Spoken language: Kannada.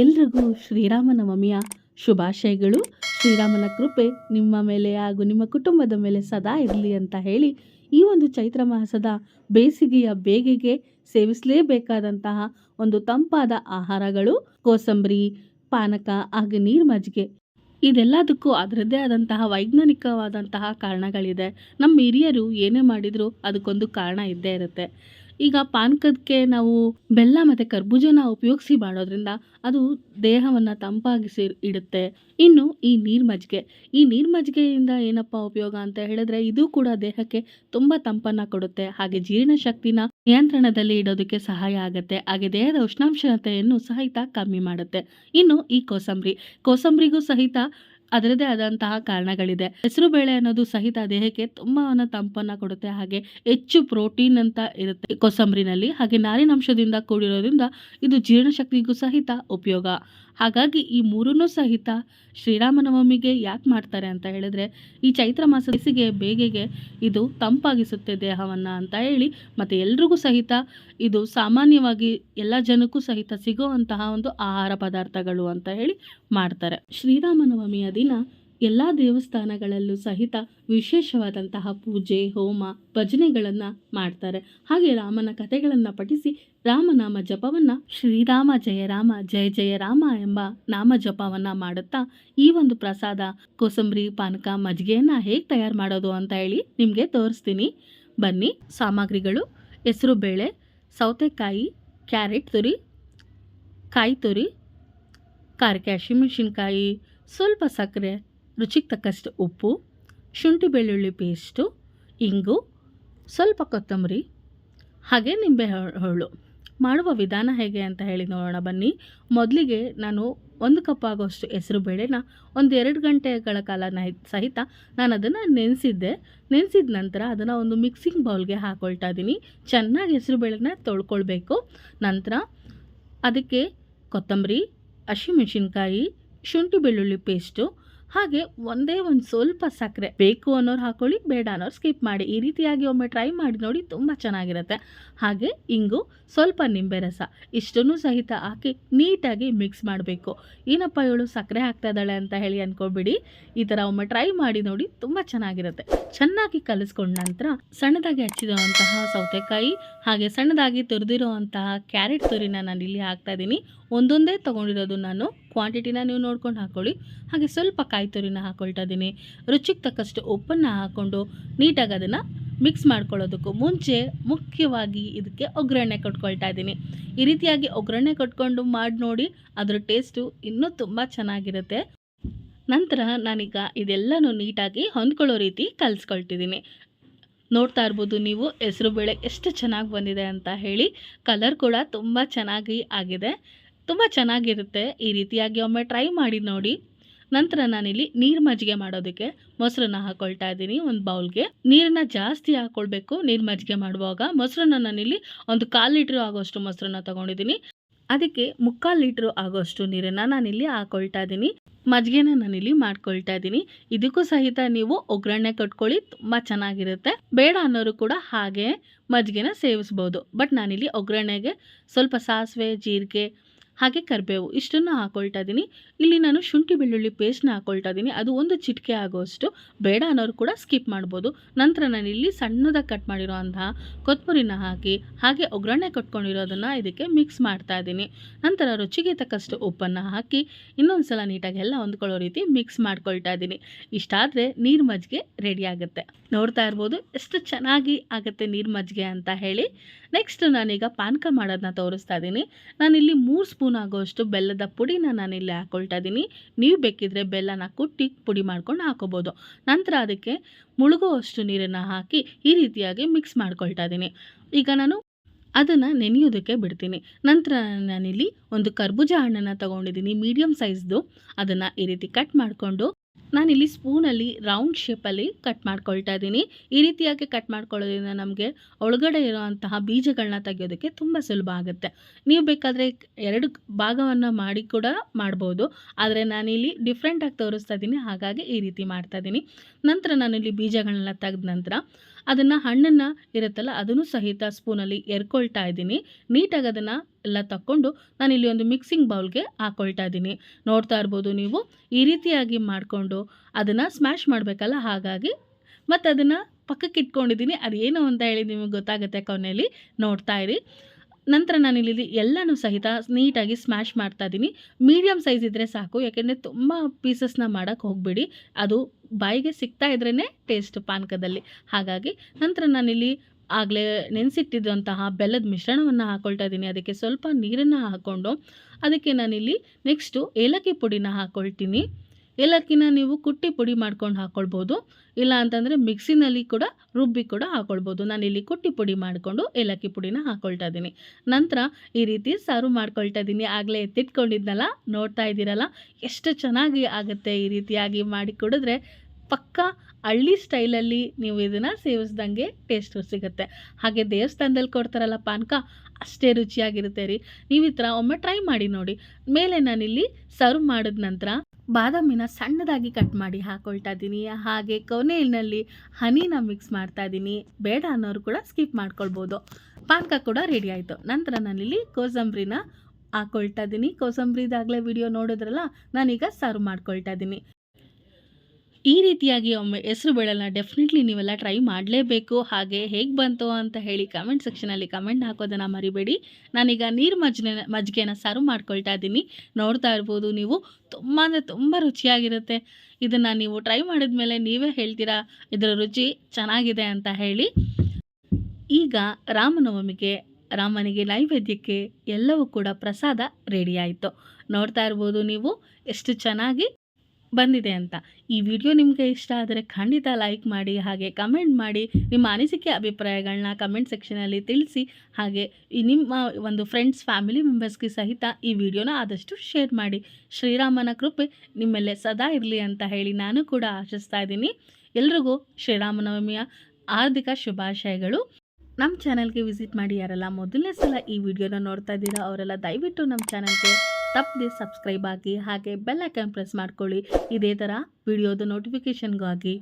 ಎಲ್ರಿಗೂ ಶ್ರೀರಾಮನವಮಿಯ ಶುಭಾಶಯಗಳು. ಶ್ರೀರಾಮನ ಕೃಪೆ ನಿಮ್ಮ ಮೇಲೆ ಹಾಗೂ ನಿಮ್ಮ ಕುಟುಂಬದ ಮೇಲೆ ಸದಾ ಇರಲಿ ಅಂತ ಹೇಳಿ ಈ ಒಂದು ಚೈತ್ರ ಮಾಸದ ಬೇಸಿಗೆಯ ಬೇಗೆಗೆ ಸೇವಿಸಲೇಬೇಕಾದಂತಹ ಒಂದು ತಂಪಾದ ಆಹಾರಗಳು, ಕೋಸಂಬರಿ, ಪಾನಕ ಹಾಗೂ ನೀರು ಮಜ್ಜಿಗೆ. ಇದೆಲ್ಲದಕ್ಕೂ ಅದರದ್ದೇ ಆದಂತಹ ವೈಜ್ಞಾನಿಕವಾದಂತಹ ಕಾರಣಗಳಿದೆ. ನಮ್ಮ ಹಿರಿಯರು ಏನೇ ಮಾಡಿದರೂ ಅದಕ್ಕೊಂದು ಕಾರಣ ಇದ್ದೇ ಇರುತ್ತೆ. ಈಗ ಪಾನಕಕ್ಕೆ ನಾವು ಬೆಲ್ಲ ಮತ್ತು ಕರ್ಬೂಜನ ಉಪಯೋಗಿಸಿ ಮಾಡೋದ್ರಿಂದ ಅದು ದೇಹವನ್ನು ತಂಪಾಗಿಸಿ ಇಡುತ್ತೆ. ಇನ್ನು ಈ ನೀರು ಮಜ್ಜಿಗೆ ಈ ನೀರು ಮಜ್ಜಿಗೆಯಿಂದ ಏನಪ್ಪ ಉಪಯೋಗ ಅಂತ ಹೇಳಿದ್ರೆ ಇದು ಕೂಡ ದೇಹಕ್ಕೆ ತುಂಬ ತಂಪನ್ನು ಕೊಡುತ್ತೆ. ಹಾಗೆ ಜೀರ್ಣಶಕ್ತಿನ ನಿಯಂತ್ರಣದಲ್ಲಿ ಇಡೋದಕ್ಕೆ ಸಹಾಯ ಆಗುತ್ತೆ. ಹಾಗೆ ದೇಹದ ಉಷ್ಣಾಂಶತೆಯನ್ನು ಸಹಿತ ಕಮ್ಮಿ ಮಾಡುತ್ತೆ. ಇನ್ನು ಈ ಕೋಸಂಬರಿ. ಕೋಸಂಬರಿಗೂ ಸಹಿತ ಅದರದೇ ಆದಂತಹ ಕಾರಣಗಳಿದೆ. ಹೆಸರು ಬೇಳೆ ಅನ್ನೋದು ಸಹಿತ ದೇಹಕ್ಕೆ ತುಂಬಾ ತಂಪನ್ನ ಕೊಡುತ್ತೆ. ಹಾಗೆ ಹೆಚ್ಚು ಪ್ರೋಟೀನ್ ಅಂತ ಇರುತ್ತೆ ಕೋಸಂಬರಿನಲ್ಲಿ. ಹಾಗೆ ನಾರಿನಂಶದಿಂದ ಕೂಡಿರೋದ್ರಿಂದ ಇದು ಜೀರ್ಣಶಕ್ತಿಗೂ ಸಹಿತ ಉಪಯೋಗ. ಹಾಗಾಗಿ ಈ ಮೂರನ್ನೂ ಸಹಿತ ಶ್ರೀರಾಮನವಮಿಗೆ ಯಾಕೆ ಮಾಡ್ತಾರೆ ಅಂತ ಹೇಳಿದ್ರೆ, ಈ ಚೈತ್ರ ಮಾಸ ಬೇಸಿಗೆ ಬೇಗೆಗೆ ಇದು ತಂಪಾಗಿಸುತ್ತೆ ದೇಹವನ್ನು ಅಂತ ಹೇಳಿ, ಮತ್ತು ಎಲ್ರಿಗೂ ಸಹಿತ ಇದು ಸಾಮಾನ್ಯವಾಗಿ ಎಲ್ಲ ಜನಕ್ಕೂ ಸಹಿತ ಸಿಗುವಂತಹ ಒಂದು ಆಹಾರ ಪದಾರ್ಥಗಳು ಅಂತ ಹೇಳಿ ಮಾಡ್ತಾರೆ. ಶ್ರೀರಾಮನವಮಿಯ ದಿನ ಎಲ್ಲ ದೇವಸ್ಥಾನಗಳಲ್ಲೂ ಸಹಿತ ವಿಶೇಷವಾದಂತಹ ಪೂಜೆ, ಹೋಮ, ಭಜನೆಗಳನ್ನು ಮಾಡ್ತಾರೆ. ಹಾಗೆ ರಾಮನ ಕಥೆಗಳನ್ನು ಪಠಿಸಿ ರಾಮನಾಮ ಜಪವನ್ನು ಶ್ರೀರಾಮ ಜಯ ರಾಮ, ಜಯ ಜಯ ರಾಮ ಎಂಬ ನಾಮ ಜಪವನ್ನು ಮಾಡುತ್ತಾ ಈ ಒಂದು ಪ್ರಸಾದ ಕೋಸಂಬರಿ, ಪಾನಕ, ಮಜ್ಜಿಗೆಯನ್ನು ಹೇಗೆ ತಯಾರು ಮಾಡೋದು ಅಂತ ಹೇಳಿ ನಿಮಗೆ ತೋರಿಸ್ತೀನಿ. ಬನ್ನಿ, ಸಾಮಗ್ರಿಗಳು, ಹೆಸರು ಬೇಳೆ, ಸೌತೆಕಾಯಿ, ಕ್ಯಾರೆಟ್ ತುರಿ, ಕಾಯಿ ತುರಿ ಖಾರಕ್ಕೆ ಹಸಿಮೆಣಸಿನ್ಕಾಯಿ ಸ್ವಲ್ಪ ಸಕ್ಕರೆ ರುಚಿಗೆ ತಕ್ಕಷ್ಟು ಉಪ್ಪು, ಶುಂಠಿ ಬೆಳ್ಳುಳ್ಳಿ ಪೇಸ್ಟು, ಇಂಗು, ಸ್ವಲ್ಪ ಕೊತ್ತಂಬರಿ, ಹಾಗೆ ನಿಂಬೆ ಹೋಳು ಮಾಡುವ ವಿಧಾನ ಹೇಗೆ ಅಂತ ಹೇಳಿ ನೋಡೋಣ ಬನ್ನಿ. ಮೊದಲಿಗೆ ನಾನು ಒಂದು ಕಪ್ ಆಗೋಷ್ಟು ಹೆಸರು ಬೇಳೆನ ಒಂದು ಎರಡು ಗಂಟೆಗಳ ಕಾಲ ಸಹಿತ ನಾನು ಅದನ್ನು ನೆನೆಸಿದ್ದೆ. ನೆನೆಸಿದ ನಂತರ ಅದನ್ನು ಒಂದು ಮಿಕ್ಸಿಂಗ್ ಬೌಲ್ಗೆ ಹಾಕೊಳ್ತಾ ಇದ್ದೀನಿ. ಚೆನ್ನಾಗಿ ಹೆಸರು ಬೇಳೆನ ತೊಳ್ಕೊಳ್ಬೇಕು. ನಂತರ ಅದಕ್ಕೆ ಕೊತ್ತಂಬರಿ, ಹಸಿಮೆಣಸಿನ್ಕಾಯಿ, ಶುಂಠಿ ಬೆಳ್ಳುಳ್ಳಿ ಪೇಸ್ಟು ಹಾಗೆ ಒಂದೇ ಒಂದು ಸ್ವಲ್ಪ ಸಕ್ಕರೆ ಬೇಕು ಅನ್ನೋರು ಹಾಕೊಳ್ಳಿ, ಬೇಡ ಅನ್ನೋರು ಸ್ಕಿಪ್ ಮಾಡಿ. ಈ ರೀತಿಯಾಗಿ ಒಮ್ಮೆ ಟ್ರೈ ಮಾಡಿ ನೋಡಿ ತುಂಬ ಚೆನ್ನಾಗಿರುತ್ತೆ. ಹಾಗೆ ಇಂಗು ಸ್ವಲ್ಪ ನಿಂಬೆ ರಸ ಇಷ್ಟನ್ನು ಸಹಿತ ಹಾಕಿ ನೀಟಾಗಿ ಮಿಕ್ಸ್ ಮಾಡಬೇಕು. ಏನಪ್ಪ ಇವಳು ಸಕ್ಕರೆ ಹಾಕ್ತಾ ಇದ್ದಾಳೆ ಅಂತ ಹೇಳಿ ಅಂದ್ಕೊಬಿಡಿ ಈ ಥರ ಒಮ್ಮೆ ಟ್ರೈ ಮಾಡಿ ನೋಡಿ ತುಂಬ ಚೆನ್ನಾಗಿರುತ್ತೆ. ಚೆನ್ನಾಗಿ ಕಲಿಸ್ಕೊಂಡ ನಂತರ ಸಣ್ಣದಾಗಿ ಹಚ್ಚಿರುವಂತಹ ಸೌತೆಕಾಯಿ ಹಾಗೆ ಸಣ್ಣದಾಗಿ ತುರಿದಿರುವಂತಹ ಕ್ಯಾರೆಟ್ ತುರಿನ ನಾನು ಇಲ್ಲಿ ಹಾಕ್ತಾ ಇದ್ದೀನಿ. ಒಂದೊಂದೇ ತಗೊಂಡಿರೋದು ನಾನು. ಕ್ವಾಂಟಿಟಿನ ನೀವು ನೋಡ್ಕೊಂಡು ಹಾಕ್ಕೊಳ್ಳಿ ಹಾಗೆ ಸ್ವಲ್ಪ ಕಾಯಿ ತುರಿನ ಹಾಕ್ಕೊಳ್ತಾ ಇದ್ದೀನಿ. ರುಚಿಗೆ ತಕ್ಕಷ್ಟು ಉಪ್ಪನ್ನು ಹಾಕ್ಕೊಂಡು ನೀಟಾಗಿ ಅದನ್ನು ಮಿಕ್ಸ್ ಮಾಡ್ಕೊಳ್ಳೋದಕ್ಕೂ ಮುಂಚೆ ಮುಖ್ಯವಾಗಿ ಇದಕ್ಕೆ ಒಗ್ಗರಣೆ ಕೊಟ್ಕೊಳ್ತಾ ಇದ್ದೀನಿ. ಈ ರೀತಿಯಾಗಿ ಒಗ್ಗರಣೆ ಕೊಟ್ಕೊಂಡು ಮಾಡಿ ನೋಡಿ ಅದರ ಟೇಸ್ಟು ಇನ್ನೂ ತುಂಬ ಚೆನ್ನಾಗಿರುತ್ತೆ. ನಂತರ ನಾನೀಗ ಇದೆಲ್ಲನೂ ನೀಟಾಗಿ ಹೊಂದ್ಕೊಳ್ಳೋ ರೀತಿ ಕಲಿಸ್ಕೊಳ್ತಿದ್ದೀನಿ. ನೋಡ್ತಾ ಇರ್ಬೋದು ನೀವು ಹೆಸರು ಬೇಳೆ ಎಷ್ಟು ಚೆನ್ನಾಗಿ ಬಂದಿದೆ ಅಂತ ಹೇಳಿ. ಕಲರ್ ಕೂಡ ತುಂಬ ಚೆನ್ನಾಗಿ ಆಗಿದೆ. ತುಂಬ ಚೆನ್ನಾಗಿರುತ್ತೆ. ಈ ರೀತಿಯಾಗಿ ಒಮ್ಮೆ ಟ್ರೈ ಮಾಡಿ ನೋಡಿ. ನಂತರ ನಾನಿಲ್ಲಿ ನೀರು ಮಜ್ಜಿಗೆ ಮಾಡೋದಕ್ಕೆ ಮೊಸರನ್ನ ಹಾಕೊಳ್ತಾ ಇದ್ದೀನಿ ಒಂದು ಬೌಲ್ಗೆ. ನೀರನ್ನ ಜಾಸ್ತಿ ಹಾಕ್ಕೊಳ್ಬೇಕು ನೀರು ಮಜ್ಜಿಗೆ ಮಾಡುವಾಗ ಮೊಸರನ್ನ ನಾನಿಲ್ಲಿ ಒಂದು ಕಾಲು ಲೀಟ್ರ್ ಆಗೋಷ್ಟು ಮೊಸರನ್ನ ತಗೊಂಡಿದ್ದೀನಿ. ಅದಕ್ಕೆ ಮುಕ್ಕಾಲು ಲೀಟ್ರ್ ಆಗೋಷ್ಟು ನೀರನ್ನು ನಾನಿಲ್ಲಿ ಹಾಕೊಳ್ತಾ ಇದ್ದೀನಿ. ಮಜ್ಜಿಗೆನ ನಾನಿಲ್ಲಿ ಮಾಡ್ಕೊಳ್ತಾ ಇದ್ದೀನಿ. ಇದಕ್ಕೂ ಸಹಿತ ನೀವು ಒಗ್ಗರಣೆ ಕಟ್ಕೊಳ್ಳಿ, ತುಂಬ ಚೆನ್ನಾಗಿರುತ್ತೆ. ಬೇಡ ಅನ್ನೋರು ಕೂಡ ಹಾಗೆ ಮಜ್ಜಿಗೆನ ಸೇವಿಸ್ಬೋದು. ಬಟ್ ನಾನಿಲ್ಲಿ ಒಗ್ಗರಣೆಗೆ ಸ್ವಲ್ಪ ಸಾಸಿವೆ, ಜೀರಿಗೆ ಹಾಗೆ ಕರಿಬೇವು ಇಷ್ಟನ್ನು ಹಾಕೊಳ್ತಾ ಇದ್ದೀನಿ. ಇಲ್ಲಿ ನಾನು ಶುಂಠಿ ಬೆಳ್ಳುಳ್ಳಿ ಪೇಸ್ಟ್ನ ಹಾಕೊಳ್ತಾ ಇದ್ದೀನಿ. ಅದು ಒಂದು ಚಿಟಿಕೆ ಆಗೋಷ್ಟು ಬೇಡ ಅನ್ನೋರು ಕೂಡ ಸ್ಕಿಪ್ ಮಾಡ್ಬೋದು. ನಂತರ ನಾನು ಇಲ್ಲಿ ಸಣ್ಣದಾಗಿ ಕಟ್ ಮಾಡಿರೋ ಅಂತಹ ಕೊತ್ತಂಬರಿನ ಹಾಕಿ, ಹಾಗೆ ಒಗ್ಗರಣೆ ಕಟ್ಕೊಂಡಿರೋದನ್ನು ಇದಕ್ಕೆ ಮಿಕ್ಸ್ ಮಾಡ್ತಾ ಇದ್ದೀನಿ. ನಂತರ ರುಚಿಗೆ ತಕ್ಕಷ್ಟು ಉಪ್ಪನ್ನು ಹಾಕಿ ಇನ್ನೊಂದು ಸಲ ನೀಟಾಗಿ ಎಲ್ಲ ಹೊಂದ್ಕೊಳ್ಳೋ ರೀತಿ ಮಿಕ್ಸ್ ಮಾಡ್ಕೊಳ್ತಾ ಇದ್ದೀನಿ. ಇಷ್ಟಾದರೆ ನೀರು ಮಜ್ಜಿಗೆ ರೆಡಿ ಆಗುತ್ತೆ. ನೋಡ್ತಾ ಇರ್ಬೋದು ಎಷ್ಟು ಚೆನ್ನಾಗಿ ಆಗುತ್ತೆ ನೀರು ಮಜ್ಜಿಗೆ ಅಂತ ಹೇಳಿ. ನೆಕ್ಸ್ಟ್ ನಾನೀಗ ಪಾನಕ ಮಾಡೋದನ್ನ ತೋರಿಸ್ತಾ ಇದ್ದೀನಿ. ನಾನಿಲ್ಲಿ ಮೂರು ಸ್ಪೂನ್ ಆಗೋಷ್ಟು ಬೆಲ್ಲದ ಪುಡಿನ ನಾನಿಲ್ಲಿ ಹಾಕ್ಕೊಳ್ತಾ ಇದ್ದೀನಿ ನೀವು ಬೇಕಿದ್ರೆ ಬೆಲ್ಲನ ಕುಟ್ಟಿ ಪುಡಿ ಮಾಡ್ಕೊಂಡು ಹಾಕೋಬೋದು. ನಂತರ ಅದಕ್ಕೆ ಮುಳುಗುವಷ್ಟು ನೀರನ್ನು ಹಾಕಿ ಈ ರೀತಿಯಾಗಿ ಮಿಕ್ಸ್ ಮಾಡ್ಕೊಳ್ತಾ ಇದ್ದೀನಿ ಈಗ ನಾನು ಅದನ್ನು ನೆನೆಯೋದಕ್ಕೆ ಬಿಡ್ತೀನಿ. ನಂತರ ನಾನಿಲ್ಲಿ ಒಂದು ಕರ್ಬೂಜ ಹಣ್ಣನ್ನು ತೊಗೊಂಡಿದ್ದೀನಿ ಮೀಡಿಯಮ್ ಸೈಜ್ದು ಅದನ್ನು ಈ ರೀತಿ ಕಟ್ ಮಾಡಿಕೊಂಡು ನಾನಿಲ್ಲಿ ಸ್ಪೂನಲ್ಲಿ ರೌಂಡ್ ಶೇಪಲ್ಲಿ ಕಟ್ ಮಾಡ್ಕೊಳ್ತಾ ಇದ್ದೀನಿ. ಈ ರೀತಿಯಾಗಿ ಕಟ್ ಮಾಡ್ಕೊಳ್ಳೋದ್ರಿಂದ ನಮಗೆ ಒಳಗಡೆ ಇರುವಂತಹ ಬೀಜಗಳನ್ನ ತೆಗೆಯೋದಕ್ಕೆ ತುಂಬ ಸುಲಭ ಆಗುತ್ತೆ. ನೀವು ಬೇಕಾದರೆ ಎರಡು ಭಾಗವನ್ನು ಮಾಡಿ ಕೂಡ ಮಾಡ್ಬೋದು. ಆದರೆ ನಾನಿಲ್ಲಿ ಡಿಫ್ರೆಂಟಾಗಿ ತೋರಿಸ್ತಾ ಇದ್ದೀನಿ. ಹಾಗಾಗಿ ಈ ರೀತಿ ಮಾಡ್ತಾ ಇದ್ದೀನಿ. ನಂತರ ನಾನಿಲ್ಲಿ ಬೀಜಗಳನ್ನ ತೆಗೆದ ನಂತರ ಅದನ್ನು ಹಣ್ಣನ್ನು ಇರುತ್ತಲ್ಲ, ಅದನ್ನು ಸಹಿತ ಸ್ಪೂನಲ್ಲಿ ಎರ್ಕೊಳ್ತಾ ಇದ್ದೀನಿ. ನೀಟಾಗಿ ಅದನ್ನು ಎಲ್ಲ ತಕ್ಕೊಂಡು ಇಲ್ಲಿ ಒಂದು ಮಿಕ್ಸಿಂಗ್ ಬೌಲ್ಗೆ ಹಾಕೊಳ್ತಾ ಇದ್ದೀನಿ. ನೋಡ್ತಾ ಇರ್ಬೋದು ನೀವು, ಈ ರೀತಿಯಾಗಿ ಮಾಡಿಕೊಂಡು ಅದನ್ನು ಸ್ಮ್ಯಾಶ್ ಮಾಡಬೇಕಲ್ಲ ಹಾಗಾಗಿ. ಮತ್ತು ಅದನ್ನು ಪಕ್ಕಕ್ಕೆ ಇಟ್ಕೊಂಡಿದ್ದೀನಿ ಅದೇನು ಅಂತ ಹೇಳಿ ನಿಮಗೆ ಗೊತ್ತಾಗುತ್ತೆ ಕೊನೆಯಲ್ಲಿ ನೋಡ್ತಾ ಇರಿ. ನಂತರ ನಾನು ಇಲ್ಲಿ ಎಲ್ಲನೂ ಸಹಿತ ನೀಟಾಗಿ ಸ್ಮ್ಯಾಶ್ ಮಾಡ್ತಾ ಇದ್ದೀನಿ. ಮೀಡಿಯಮ್ ಸೈಜ್ ಇದ್ದರೆ ಸಾಕು, ಯಾಕೆಂದರೆ ತುಂಬ ಪೀಸಸ್ನ ಮಾಡೋಕ್ಕೆ ಹೋಗಬೇಡಿ. ಅದು ಬಾಯಿಗೆ ಸಿಗ್ತಾ ಇದ್ರೇ ಟೇಸ್ಟ್ ಪಾನಕದಲ್ಲಿ. ಹಾಗಾಗಿ ನಂತರ ನಾನಿಲ್ಲಿ ಆಗಲೇ ನೆನೆಸಿಟ್ಟಿದ್ದಂತಹ ಬೆಲ್ಲದ ಮಿಶ್ರಣವನ್ನು ಹಾಕ್ಕೊಳ್ತಾ ಇದ್ದೀನಿ. ಅದಕ್ಕೆ ಸ್ವಲ್ಪ ನೀರನ್ನು ಹಾಕ್ಕೊಂಡು, ಅದಕ್ಕೆ ನಾನಿಲ್ಲಿ ನೆಕ್ಸ್ಟು ಏಲಕ್ಕಿ ಪುಡಿನ ಹಾಕ್ಕೊಳ್ತೀನಿ ಏಲಕ್ಕಿನ ನೀವು ಕುಟ್ಟಿ ಪುಡಿ ಮಾಡ್ಕೊಂಡು ಹಾಕ್ಕೊಳ್ಬೋದು ಇಲ್ಲ ಅಂತಂದರೆ ಮಿಕ್ಸಿನಲ್ಲಿ ಕೂಡ ರುಬ್ಬಿ ಕೂಡ ಹಾಕ್ಕೊಳ್ಬೋದು ನಾನಿಲ್ಲಿ ಕುಟ್ಟಿ ಪುಡಿ ಮಾಡಿಕೊಂಡು ಏಲಕ್ಕಿ ಪುಡಿನ ಹಾಕ್ಕೊಳ್ತಾ ಇದ್ದೀನಿ. ನಂತರ ಈ ರೀತಿ ಸಾರು ಮಾಡ್ಕೊಳ್ತಾ ಇದ್ದೀನಿ. ಆಗಲೇ ಎತ್ತಿಟ್ಕೊಂಡಿದ್ನಲ್ಲ, ನೋಡ್ತಾ ಇದ್ದೀರಲ್ಲ, ಎಷ್ಟು ಚೆನ್ನಾಗಿ ಆಗುತ್ತೆ ಈ ರೀತಿಯಾಗಿ ಮಾಡಿ ಕುಡಿದ್ರೆ ಪಕ್ಕ ಹಳ್ಳಿ ಸ್ಟೈಲಲ್ಲಿ ನೀವು ಇದನ್ನು ಸೇವಿಸ್ದಂಗೆ ಟೇಸ್ಟು ಸಿಗುತ್ತೆ. ಹಾಗೆ ದೇವಸ್ಥಾನದಲ್ಲಿ ಕೊಡ್ತಾರಲ್ಲ ಪಾನಕ, ಅಷ್ಟೇ ರುಚಿಯಾಗಿರುತ್ತೆ ರೀ. ನೀವು ಈ ಥರ ಒಮ್ಮೆ ಟ್ರೈ ಮಾಡಿ ನೋಡಿ. ಮೇಲೆ ನಾನಿಲ್ಲಿ ಸರ್ವ್ ಮಾಡಿದ ನಂತರ ಬಾದಾಮಿನ ಸಣ್ಣದಾಗಿ ಕಟ್ ಮಾಡಿ ಹಾಕೊಳ್ತಾ ಇದ್ದೀನಿ ಹಾಗೆ ಕೊನೆಯಲ್ಲಿ ಹನಿನ ಮಿಕ್ಸ್ ಮಾಡ್ತಾ ಇದ್ದೀನಿ ಬೇಡ ಅನ್ನೋರು ಕೂಡ ಸ್ಕಿಪ್ ಮಾಡ್ಕೊಳ್ಬೋದು. ಪಾನಕ ಕೂಡ ರೆಡಿ ಆಯಿತು. ನಂತರ ನಾನಿಲ್ಲಿ ಕೋಸಂಬರಿನ ಹಾಕೊಳ್ತಾ ಇದ್ದೀನಿ ಕೋಸಂಬರಿದಾಗಲೇ ವಿಡಿಯೋ ನೋಡಿದ್ರಲ್ಲ, ನಾನೀಗ ಸರ್ವ್ ಮಾಡ್ಕೊಳ್ತಾ ಇದ್ದೀನಿ ಈ ರೀತಿಯಾಗಿ ಒಮ್ಮೆ ಹೆಸರು ಬೇಳೆನ ಡೆಫಿನೆಟ್ಲಿ ನೀವೆಲ್ಲ ಟ್ರೈ ಮಾಡಲೇಬೇಕು. ಹಾಗೆ ಹೇಗೆ ಬಂತು ಅಂತ ಹೇಳಿ ಕಮೆಂಟ್ ಸೆಕ್ಷನಲ್ಲಿ ಕಮೆಂಟ್ ಹಾಕೋದನ್ನು ಮರಿಬೇಡಿ. ನಾನೀಗ ನೀರು ಮಜ್ಜಿನ, ಮಜ್ಜಿಗೆನ ಸರ್ವ್ ಮಾಡ್ಕೊಳ್ತಾ ಇದ್ದೀನಿ. ನೋಡ್ತಾ ಇರ್ಬೋದು ನೀವು. ತುಂಬ ಅಂದರೆ ತುಂಬ ರುಚಿಯಾಗಿರುತ್ತೆ. ಇದನ್ನು ನೀವು ಟ್ರೈ ಮಾಡಿದ್ಮೇಲೆ ನೀವೇ ಹೇಳ್ತೀರಾ? ಇದರ ರುಚಿ ಚೆನ್ನಾಗಿದೆ ಅಂತ ಹೇಳಿ. ಈಗ ರಾಮನವಮಿಗೆ, ರಾಮನಿಗೆ ನೈವೇದ್ಯಕ್ಕೆ ಎಲ್ಲವೂ ಕೂಡ ಪ್ರಸಾದ ರೆಡಿ ಆಯಿತು. ನೋಡ್ತಾ ಇರ್ಬೋದು ನೀವು. ಎಷ್ಟು ಚೆನ್ನಾಗಿ ಬಂದಿದೆ ಅಂತ. ಈ ವಿಡಿಯೋ ನಿಮಗೆ ಇಷ್ಟ ಆದರೆ ಖಂಡಿತ ಲೈಕ್ ಮಾಡಿ, ಹಾಗೆ ಕಮೆಂಟ್ ಮಾಡಿ, ನಿಮ್ಮ ಅನಿಸಿಕೆ ಅಭಿಪ್ರಾಯಗಳನ್ನ ಕಮೆಂಟ್ ಸೆಕ್ಷನಲ್ಲಿ ತಿಳಿಸಿ, ಹಾಗೆ ನಿಮ್ಮ ಒಂದು ಫ್ರೆಂಡ್ಸ್, ಫ್ಯಾಮಿಲಿ ಮೆಂಬರ್ಸ್ಗೆ ಸಹಿತ ಈ ವಿಡಿಯೋನ ಆದಷ್ಟು ಶೇರ್ ಮಾಡಿ. ಶ್ರೀರಾಮನ ಕೃಪೆ ನಿಮ್ಮೆಲ್ಲೇ ಸದಾ ಇರಲಿ ಅಂತ ಹೇಳಿ ನಾನು ಕೂಡ ಆಶಿಸ್ತಾ ಇದ್ದೀನಿ. ಎಲ್ರಿಗೂ ಶ್ರೀರಾಮನವಮಿಯ ಹಾರ್ದಿಕ ಶುಭಾಶಯಗಳು. ನಮ್ಮ ಚಾನಲ್ಗೆ ವಿಸಿಟ್ ಮಾಡಿ ಯಾರೆಲ್ಲ ಮೊದಲನೇ ಸಲ ಈ ವಿಡಿಯೋನ ನೋಡ್ತಾ ಇದ್ದೀರಾ ಅವರೆಲ್ಲ ದಯವಿಟ್ಟು ನಮ್ಮ ಚಾನಲ್ಗೆ ತಪ್ಪದೆ ಸಬ್ಸ್ಕ್ರೈಬ್ ಆಗಿ ಹಾಗೆ ಬೆಲ್ ಐಕನ್ ಪ್ರೆಸ್ ಮಾಡ್ಕೊಳ್ಳಿ. ಇದೇ ಥರ ವಿಡಿಯೋದ ನೋಟಿಫಿಕೇಷನ್ಗಾಗಿ